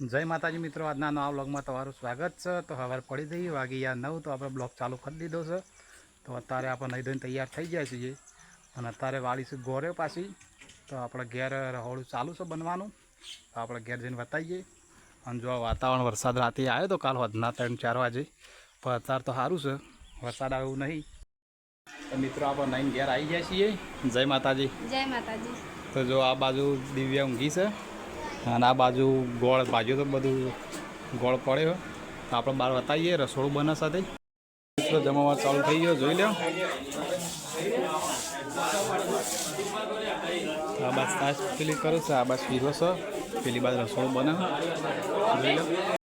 જય માતાજી મિત્રો આજના નવા બ્લોગમાં તમારું સ્વાગત છે. તો હવે પડી જઈએ વાગી યાર નવ તો આપણે બ્લોગ ચાલુ કરી દીધો છે. તો અત્યારે આપણે નહીં ધોઈને તૈયાર થઈ જાય છીએ. અને અત્યારે વાળીશું ગોરે પાછી. તો આપણે ઘેર રહોળું ચાલુ છે બનવાનું. તો આપણે ઘેર જઈને બતાવીએ. અને જો વાતાવરણ વરસાદ રાતે આવ્યો તો કાલ વધના ત્રણ ચાર વાગે. પણ અત્યારે તો સારું છે. વરસાદ આવ્યું નહીં. તો મિત્રો આપણે નહીં ઘેર આવી જાય છીએ. જય માતાજી. જય માતાજી. તો જો આ બાજુ દિવ્યા ઊંઘી છે. અને આ બાજુ ગોળ, બાજુ તો બધું ગોળ પડ્યો તો આપણે બહાર બતાવીએ રસોડું બને સાથે. મિત્રો જમવા ચાલુ થઈ ગયો, જોઈ લો આ બાજુ તાશ પેલી કરું છે, આ બાજુ પીરો છે. પેલી બાજુ રસોડું બને જોઈ લો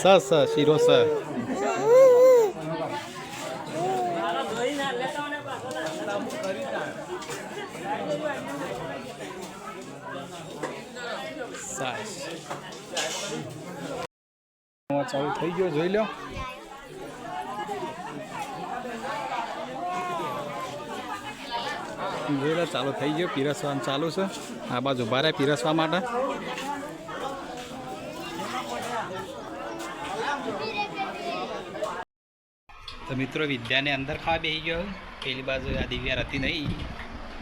સ સ, શીરો સ. ચાલુ થઈ ગયો, જોઈ લો જોઈ લો ચાલુ થઈ ગયો, પીરસવાનું ચાલુ છે. આ બાજુ ભારે પીરસવા માટે. તો મિત્રો વિદ્યાને અંદર ખાવા બેસી ગયો. પેલી બાજુ આ દિવ્યા હતી નહીં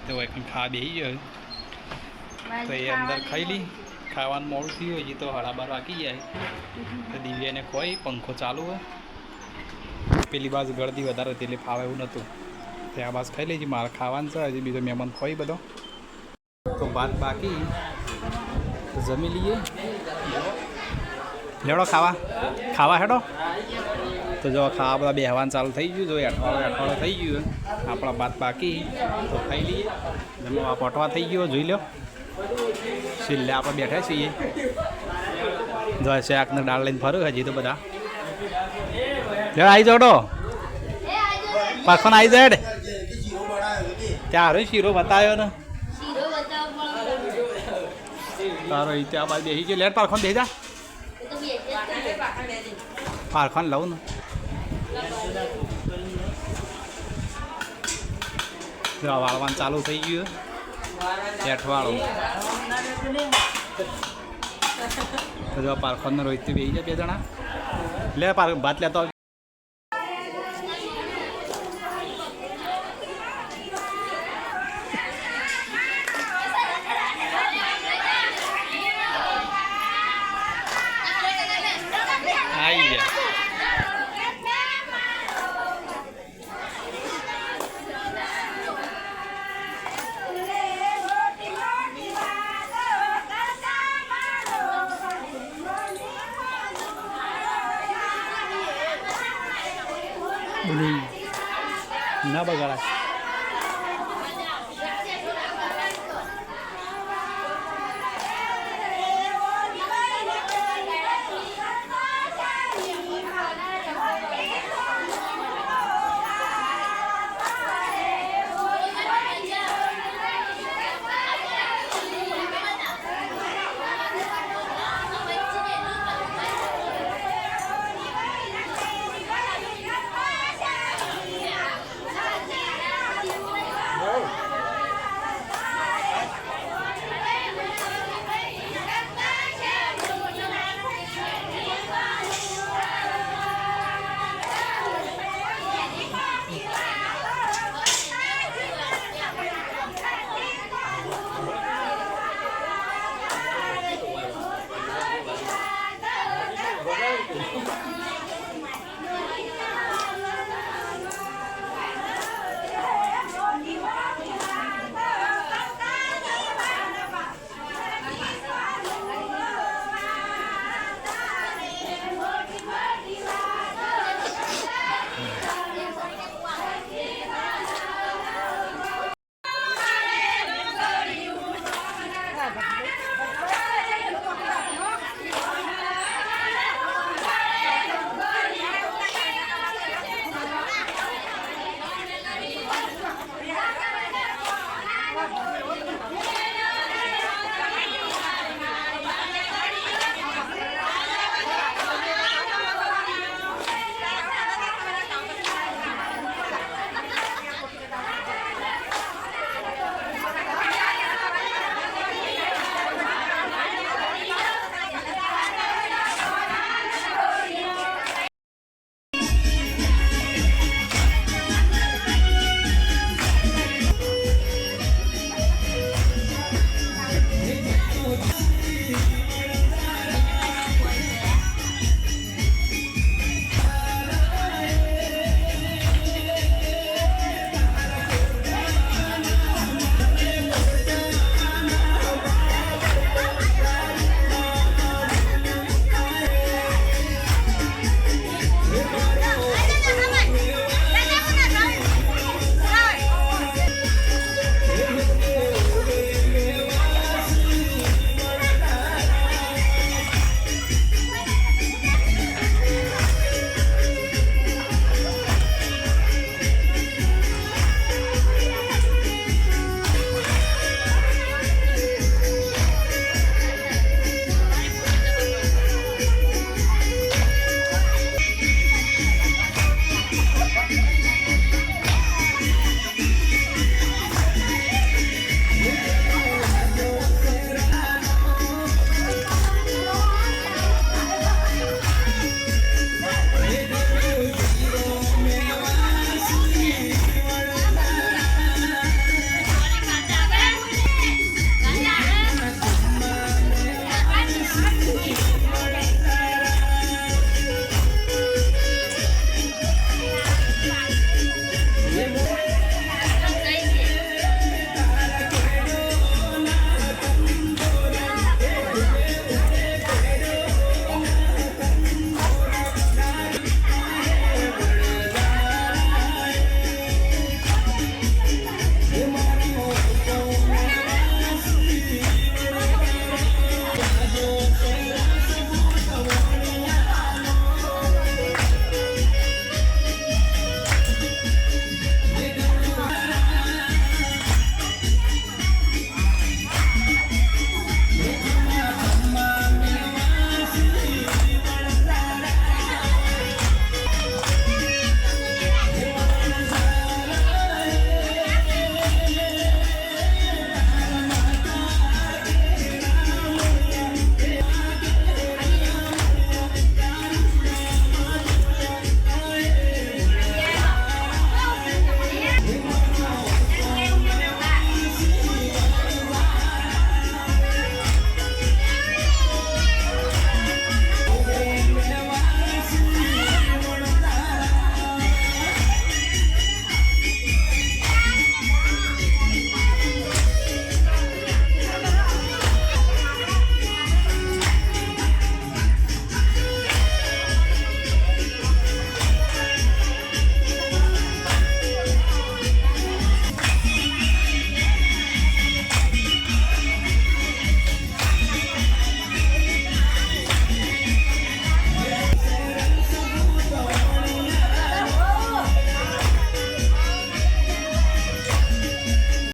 તો એક ખાવા બેસી ગયો. તો એ અંદર ખાઈ લી. ખાવાનું મોડું થયું હજી તો હળાબાર વાગી જાય તો દિવ્યાને કોઈ પંખો ચાલુ હોય. પેલી બાજુ ગળદી વધારે હતી એટલે ફાવે એવું નહોતું ત્યાં બાજુ ખાઈ લેજી મારે ખાવાનું છે હજી બીજો મહેમાન ખોઈ બધો. તો ભાત બાકી. જમી લઈએ. લેવડો ખાવા? ખાવા હેડો. તો જો ખાવા બધા બેહવાનું ચાલુ થઈ ગયું જો અઠવાડિયું અઠવાડિયું થઈ ગયું આપણા બાદ બાકી, તો ખાઈ લઈએ. જમવા પટવા થઈ ગયો, જોઈ લો છેલ્લે આપણે બેઠા છીએ. જો શાકને દાળ લઈને ફરું હજી તો બધા. લે આવી જોડો પાછો આવી જાય ત્યારે શીરો બતાવ્યો ને. તારો ત્યાં બાદ બેસી ગયો. લેટ પારખોન બેસી જ. પારખોન લઉં ને જો વાળવાનું ચાલુ થઈ ગયું. હેઠવાળું તો જો પારખોન રોહિત જાય બે જણા. લે પાર ભાત લેતો બોલી ના બગાડા